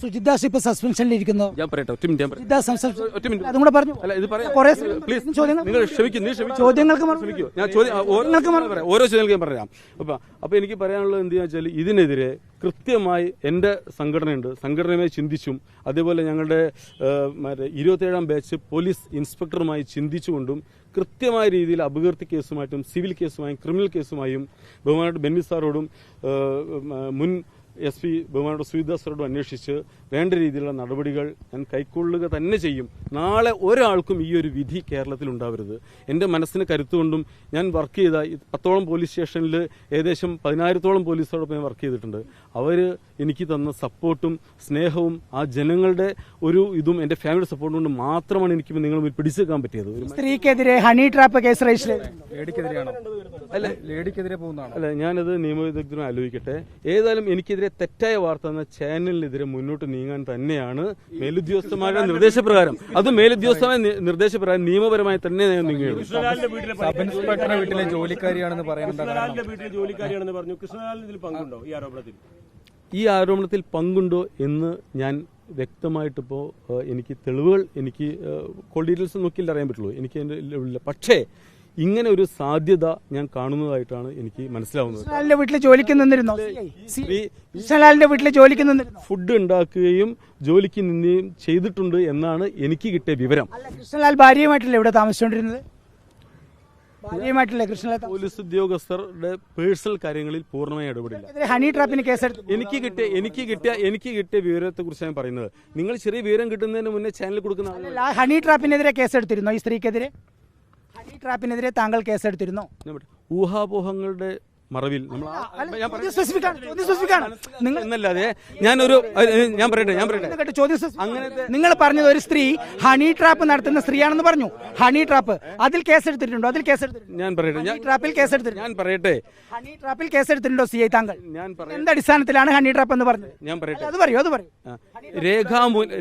സുജിദാസ് ഇപ്പൊ സസ്പെൻഷനിലിരിക്കുന്നു ഞാൻ പറയട്ടെ ഒറ്റ മിനിറ്റ് ഞാൻ പറയട്ടെ. സുജിദാസ് suspension- ഒറ്റ മിനിറ്റ്. അതും കൂടെ പറഞ്ഞു. അല്ല ഇത് പറയാം. കുറേ പ്ലീസ് ചോദ്യങ്ങൾ നിങ്ങൾ ക്ഷമിക്കും നീ ക്ഷമിക്കും. ചോദ്യങ്ങൾക്ക് മറുപടി ക്ഷമിക്കൂ. ഞാൻ ചോദ്യം ആ, ഓരോ ചോദ്യങ്ങൾക്ക് പറയാം ഓരോ ചോദ്യങ്ങൾക്ക് ഞാൻ പറയാം. അപ്പൊ അപ്പൊ എനിക്ക് പറയാനുള്ളത് എന്താ വെച്ചാൽ ഇതിനെതിരെ കൃത്യമായി എന്റെ സംഘടനയുണ്ട്. സംഘടനയുമായി ചിന്തിച്ചും അതേപോലെ ഞങ്ങളുടെ മറ്റേ ഇരുപത്തേഴാം ബാച്ച് പോലീസ് ഇൻസ്പെക്ടറുമായി ചിന്തിച്ചുകൊണ്ടും കൃത്യമായ രീതിയിൽ അപകീർത്തി കേസുമായിട്ടും സിവിൽ കേസുമായും ക്രിമിനൽ കേസുമായും ബഹുമാനായിട്ട് ബെന്നി സാറോടും മുൻ എസ് പി ബഹുമാനോട് സുവിദാസറോടും അന്വേഷിച്ച് വേണ്ട രീതിയിലുള്ള നടപടികൾ ഞാൻ കൈക്കൊള്ളുക തന്നെ ചെയ്യും. നാളെ ഒരാൾക്കും ഈ ഒരു വിധി കേരളത്തിൽ ഉണ്ടാവരുത്. എന്റെ മനസ്സിന് കരുത്തുകൊണ്ടും ഞാൻ വർക്ക് ചെയ്ത പത്തോളം പോലീസ് സ്റ്റേഷനിൽ ഏകദേശം പതിനായിരത്തോളം പോലീസോടൊപ്പം ഞാൻ വർക്ക് ചെയ്തിട്ടുണ്ട്. അവർ എനിക്ക് തന്ന സപ്പോർട്ടും സ്നേഹവും ആ ജനങ്ങളുടെ ഒരു ഇതും എന്റെ ഫാമിലി സപ്പോർട്ടും കൊണ്ട് മാത്രമാണ് എനിക്ക് നിങ്ങൾ പിടിച്ചെടുക്കാൻ പിടിച്ചു വെക്കാൻ പറ്റിയത് സ്ത്രീക്കെതിരെ ഹണി ട്രാപ്പ് കേസ് രജിസ്റ്റർ. ലേഡിക്കെതിരെയാണോ? അല്ല. ലേഡിക്കെതിരെ പോകുന്നതാണോ? അല്ല ഞാനത് നിയമവിദഗ്ധരും ആലോചിക്കട്ടെ. ഏതായാലും എനിക്കെതിരെ തെറ്റായ വാർത്ത എന്ന ചാനലിനെതിരെ മുന്നോട്ട് നീങ്ങാൻ തന്നെയാണ് മേലുദ്യോഗസ്ഥന്മാരുടെ നിർദ്ദേശപ്രകാരം. അത് മേലുദ്യോഗസ്ഥമായ നിർദ്ദേശപ്രകാരം നിയമപരമായി തന്നെ നീങ്ങുകയുള്ളൂ. സബ് വീട്ടിലെ ജോലിക്കാരിയാണെന്ന് പറയുന്നത് വീട്ടിലെ ജോലിക്കാരിയാണെന്ന് പറഞ്ഞു. കൃഷ്ണലാലിന് ഇതിൽ പങ്കുണ്ടോ ഈ ആരോപണത്തിൽ? ഈ ആരോപണത്തിൽ പങ്കുണ്ടോ എന്ന് ഞാൻ വ്യക്തമായിട്ടിപ്പോൾ എനിക്ക് തെളിവുകൾ എനിക്ക് കോൾ ഡീറ്റെയിൽസ് നോക്കിയില്ല അറിയാൻ പറ്റുള്ളൂ. എനിക്ക് പക്ഷേ ഇങ്ങനെ ഒരു സാധ്യത ഞാൻ കാണുന്നതായിട്ടാണ് എനിക്ക് മനസ്സിലാവുന്നത്. വീട്ടിൽ ജോലിക്ക് നിന്നിരുന്നോ? വീട്ടിൽ ജോലിക്ക് നിന്നിരുന്നു? ഫുഡ് ഉണ്ടാക്കുകയും ജോലിക്ക് നിന്നുകയും ചെയ്തിട്ടുണ്ട് എന്നാണ് എനിക്ക് കിട്ടിയ വിവരം. കൃഷ്ണലാൽ ഭാര്യയുമായിട്ടല്ലേ ഇവിടെ താമസിച്ചുകൊണ്ടിരുന്നത്? പോലീസ് ഉദ്യോഗസ്ഥരുടെ പേഴ്സണൽ കാര്യങ്ങളിൽ പൂർണമായി ഇടപെടില്ല. ഹണി ട്രാപ്പിന് കേസെടുത്തു. എനിക്ക് കിട്ടിയ എനിക്ക് കിട്ടിയ എനിക്ക് കിട്ടിയ വിവരത്തെ കുറിച്ച് ഞാൻ പറയുന്നത്. നിങ്ങൾ ചെറിയ വിവരം കിട്ടുന്നതിന് മുന്നേ ചാനൽ കൊടുക്കുന്ന ഹണി ട്രാപ്പിനെതിരെ കേസെടുത്തിരുന്നോ ഈ സ്ത്രീക്കെതിരെ? ഹണി ട്രാപ്പിനെതിരെ താങ്കൾ കേസെടുത്തിരുന്നോ. ഊഹാപോഹങ്ങളുടെ മറവിൽ എന്നല്ലാതെ ഞാനൊരു ഞാൻ പറയട്ടെ ഞാൻ പറയട്ടെ. ചോദ്യം നിങ്ങൾ പറഞ്ഞത് ഒരു സ്ത്രീ ഹണി ട്രാപ്പ് നടത്തുന്ന സ്ത്രീയാണെന്ന് പറഞ്ഞു. ഹണി ട്രാപ്പ് അതിൽ കേസെടുത്തിട്ടുണ്ടോ? അതിൽ കേസെടുത്തിട്ടുണ്ടോ? ഞാൻ പറയട്ടെ ഞാൻ ട്രാപ്പിൽ കേസെടുത്തിട്ടുണ്ടോ. ഞാൻ പറയട്ടെ. ഹണി ട്രാപ്പിൽ കേസെടുത്തിട്ടുണ്ടോ സി ഐ താങ്കൾ? ഞാൻ എന്ത് അടിസ്ഥാനത്തിലാണ് ഹണി ട്രാപ്പ് എന്ന് പറഞ്ഞത്? ഞാൻ പറയട്ടെ. അത് പറയൂ അത് പറയൂ.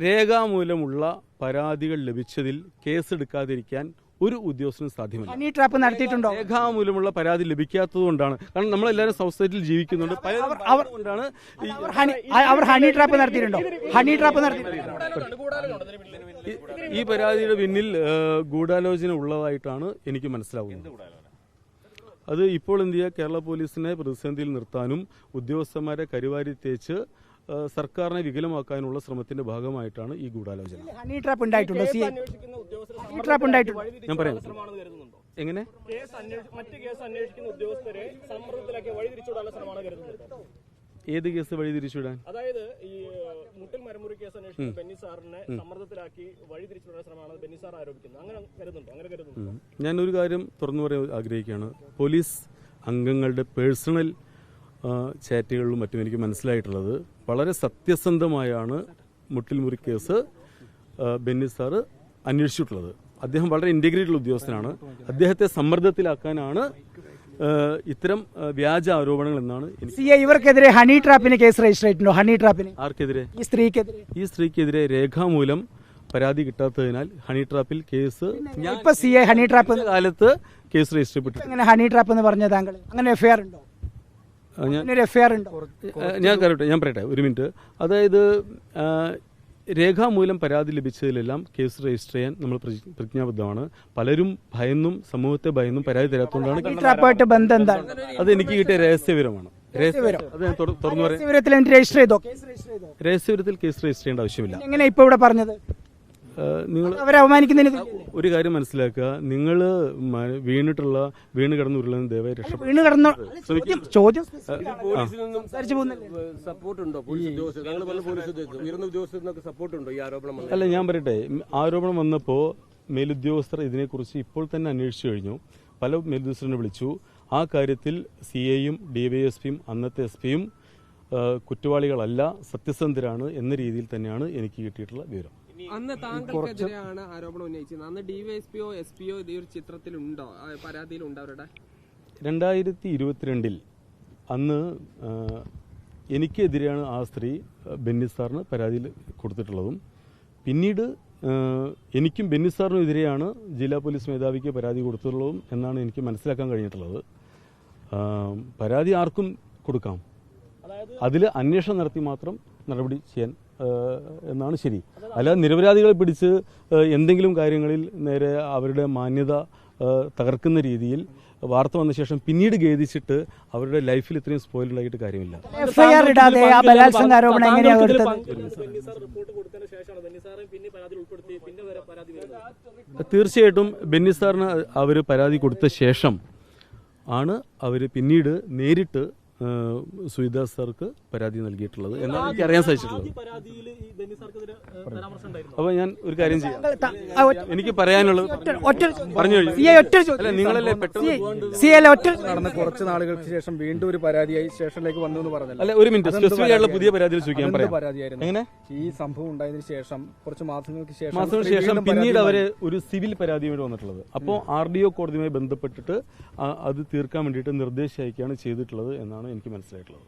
രേഖാമൂലമുള്ള പരാതികൾ ലഭിച്ചതിൽ കേസെടുക്കാതിരിക്കാൻ ഒരു ഉദ്യോഗസ്ഥനും സാധ്യമല്ല. ഹണി ട്രാപ്പ് നടത്തിയിട്ടുണ്ടോ? രേഖാമൂലമുള്ള പരാതി ലഭിക്കാത്തത് കൊണ്ടാണ് കാരണം നമ്മളെല്ലാവരും സൊസൈറ്റിയിൽ ജീവിക്കുന്നുണ്ട്. അവർ കൊണ്ടാണ് ഈ അവർ ഹണി ട്രാപ്പ് നടത്തിയിട്ടുണ്ടോ? ഹണി ട്രാപ്പ് നടത്തിയിട്ടുണ്ടോ? ഈ- പരാതിയുടെ പിന്നിൽ ഗൂഢാലോചന ഉള്ളതായിട്ടാണ് എനിക്ക് മനസ്സിലാവുന്നത്. അത് ഇപ്പോൾ എന്ത് ചെയ്യുക കേരള പോലീസിനെ പ്രതിസന്ധിയിൽ നിർത്താനും ഉദ്യോഗസ്ഥന്മാരെ കരുവാരി തേച്ച് സർക്കാരിനെ വികലമാക്കാനുള്ള ശ്രമത്തിന്റെ ഭാഗമായിട്ടാണ് ഈ ഗൂഢാലോചന. ഹണി ട്രാപ്പ് ഉണ്ടായിട്ടുണ്ടോ. സി ഐ ഹണി ട്രാപ്പ് ഉണ്ടായിട്ടുണ്ടോ. ഞാൻ പറയാം. എങ്ങനെ? മറ്റ് കേസ് അന്വേഷിക്കുന്ന ഉദ്യോഗസ്ഥരെ സമ്മർദ്ദത്തിലാക്കി വഴിതിരിച്ചുവിടാനുള്ള ശ്രമമാണ് കരുതുന്നത്. ഏത് കേസ് വഴിതിരിച്ചുവിടാൻ? അതായത് ഈ മുട്ടിൽ മരമുറി കേസ് അന്വേഷിക്കുന്ന ബെന്നി സാറിനെ സമ്മർദ്ദത്തിലാക്കി വഴി തിരിച്ചുവിടാൻ ശ്രമമാണ് ബെന്നി സാർ ആരോപിക്കുന്നത്. അങ്ങനെ കരുതുന്നുണ്ടോ? അങ്ങനെ കരുതുന്നുണ്ടോ? ഞാനൊരു ഒരു കാര്യം തുറന്നു പറയാൻ ആഗ്രഹിക്കുകയാണ്. പോലീസ് അംഗങ്ങളുടെ പേഴ്സണൽ ചാറ്റുകളിലും മറ്റും എനിക്ക് മനസ്സിലായിട്ടുള്ളത്. വളരെ സത്യസന്ധമായാണ് മുട്ടിൽമുറി കേസ് ബെന്നി സാറ് അന്വേഷിച്ചിട്ടുള്ളത്. അദ്ദേഹം വളരെ ഇന്റഗ്രേറ്റഡ് ഉദ്യോഗസ്ഥനാണ്. അദ്ദേഹത്തെ സമ്മർദ്ദത്തിലാക്കാനാണ് ഇത്തരം വ്യാജ ആരോപണങ്ങൾ എന്നാണ് സി ഇവർക്കെതിരെ ഹണി ട്രാപ്പിന് കേസ് രജിസ്റ്റർ ചെയ്തിട്ടുണ്ടോ? ഹണി ട്രാപ്പിന്? ആർക്കെതിരെ? ഈ സ്ത്രീക്കെതിരെ. ഈ സ്ത്രീക്കെതിരെ രേഖാമൂലം പരാതി കിട്ടാത്തതിനാൽ ഹണി ട്രാപ്പിൽ കേസ് ഞാൻ ഇപ്പൊ സി ഐ ഹണി ട്രാപ്പ് കാലത്ത് കേസ് രജിസ്റ്റർ ചെയ്യപ്പെട്ടു ഹണി ട്രാപ്പ് എന്ന് പറഞ്ഞ താങ്കൾ അങ്ങനെ എഫ്ഐആർ ഉണ്ടോ? ഒരു എഫ്ഐആർ ഉണ്ടോ ഞാൻ കറക്റ്റ് ഞാൻ പറയട്ടെ ഒരു മിനിറ്റ്. അതായത് രേഖാമൂലം പരാതി ലഭിച്ചതിലെല്ലാം കേസ് രജിസ്റ്റർ ചെയ്യാൻ നമ്മൾ പ്രതി- പ്രതിജ്ഞാബദ്ധമാണ്. പലരും ഭയന്നും സമൂഹത്തെ ഭയന്നും പരാതി തരാത്തതുകൊണ്ടാണ് എന്താണ്? അത് എനിക്ക് കിട്ടിയ രഹസ്യവിവരമാണ്. രഹസ്യവിവരത്തിൽ കേസ് രജിസ്റ്റർ ചെയ്യേണ്ട ആവശ്യമില്ല. എങ്ങനെ ഇപ്പൊ ഇവിടെ പറഞ്ഞത്? നിങ്ങൾ അവരെ അവമാനിക്കുന്നതിന്? ഒരു കാര്യം മനസ്സിലാക്കുക. നിങ്ങൾ വീണിട്ടുള്ള വീണ് കിടന്നു ഉരുളുന്ന ദയവായി രക്ഷപ്പെടും. വീണ് കിടന്നു ചോദ്യം ചോദ്യം പോലീസിൽ നിന്നും സംസാരിച്ചു പോകുന്നില്ലേ. സപ്പോർട്ട് ഉണ്ടോ പോലീസ് ഉദ്യോഗസ്ഥർ ഞങ്ങൾ പറഞ്ഞ പോലീസ് ഉദ്യോഗസ്ഥർ ഉയർന്ന ഉദ്യോഗസ്ഥർക്ക് സപ്പോർട്ട് ഉണ്ടോ ഈ ആരോപണം വന്നത്? അല്ല ഞാൻ പറയട്ടെ. ആരോപണം വന്നപ്പോൾ മേലുദ്യോഗസ്ഥർ ഇതിനെക്കുറിച്ച് ഇപ്പോൾ തന്നെ അന്വേഷിച്ചു കഴിഞ്ഞു. പല മേലുദ്യോഗസ്ഥരെ വിളിച്ചു. ആ കാര്യത്തിൽ സി എയും ഡിവൈഎസ്പിയും അന്നത്തെ എസ് പിയും കുറ്റവാളികളല്ല സത്യസന്ധരാണ് എന്ന രീതിയിൽ തന്നെയാണ് എനിക്ക് കിട്ടിയിട്ടുള്ള വിവരം. അന്ന് താങ്കൾക്കെതിരെയാണ് ആരോപണം ഉന്നയിച്ചത്. അന്ന് ഡിവൈഎസ്പിയോ എസ് പിയോ ഈ ഒരു ചിത്രത്തിലുണ്ടോ? പരാതിയിലുണ്ടോ അവരുടെ? രണ്ടായിരത്തി ഇരുപത്തിരണ്ടിൽ അന്ന് എനിക്കെതിരെയാണ് ആ സ്ത്രീ ബെന്നിസ്സാറിന് ബെന്നി സാറിന് പരാതിയിൽ കൊടുത്തിട്ടുള്ളതും. പിന്നീട് എനിക്കും ബെന്നി സാറിനും എതിരെയാണ് ജില്ലാ പോലീസ് മേധാവിക്ക് പരാതി കൊടുത്തിട്ടുള്ളതും എന്നാണ് എനിക്ക് മനസ്സിലാക്കാൻ കഴിഞ്ഞിട്ടുള്ളത്. പരാതി ആർക്കും കൊടുക്കാം? അതിൽ അന്വേഷണം നടത്തി മാത്രം നടപടി ചെയ്യാൻ എന്നാണ് ശരി. അല്ലാതെ നിരപരാധികളെ പിടിച്ച് എന്തെങ്കിലും കാര്യങ്ങളിൽ നേരെ അവരുടെ മാന്യത തകർക്കുന്ന രീതിയിൽ വാർത്ത വന്ന ശേഷം പിന്നീട് ഖേദിച്ചിട്ട് അവരുടെ ലൈഫിൽ ഇത്രയും സ്പോയിൽ ഉണ്ടായിട്ട് കാര്യമില്ല. എഫ്ഐആർ ഇടാതെ ആ ബലാത്സംഗ ആരോപണം എങ്ങനെയാണ് തീർച്ചയായിട്ടും ബെന്നി സാറിന് അവർ പരാതി കൊടുത്ത ശേഷം ആണ് അവർ പിന്നീട് നേരിട്ട് ഏഹ്, സുഹിദാസ് സാർക്ക് പരാതി നൽകിയിട്ടുള്ളത് എന്നാണ് എനിക്ക് അറിയാൻ സാധിച്ചിട്ടുള്ളത് അപ്പൊ ഞാൻ ഒരു കാര്യം ചെയ്യാം. എനിക്ക് പറയാനുള്ളത് ഒറ്റ പറഞ്ഞു നിങ്ങളല്ലേ നടന്ന കുറച്ച് നാളുകൾക്ക് ശേഷം വീണ്ടും ഒരു പരാതിയായി സ്റ്റേഷനിലേക്ക് വന്നു എന്ന് പറഞ്ഞല്ലോ. അല്ല ഒരു മിനിറ്റ്. സ്പെസിഫിക് ആയിട്ടുള്ള പുതിയ പരാതിയിൽ ചോദിക്കാൻ പറയാം. പരാതിയായിരുന്നു? എങ്ങനെ? ഈ സംഭവം ഉണ്ടായതിനു ശേഷം കുറച്ച് മാസങ്ങൾക്ക് ശേഷം മാസങ്ങൾക്ക് ശേഷം പിന്നീട് അവർ ഒരു സിവിൽ പരാതിയുമായി വന്നിട്ടുള്ളത്. അപ്പോൾ ആർ ഡി ഒ കോടതിയുമായി ബന്ധപ്പെട്ടിട്ട് അത് തീർക്കാൻ വേണ്ടിയിട്ട് നിർദ്ദേശം അയക്കുകയാണ് ചെയ്തിട്ടുള്ളത് എന്നാണ് എനിക്ക് മനസ്സിലായിട്ടുള്ളത്.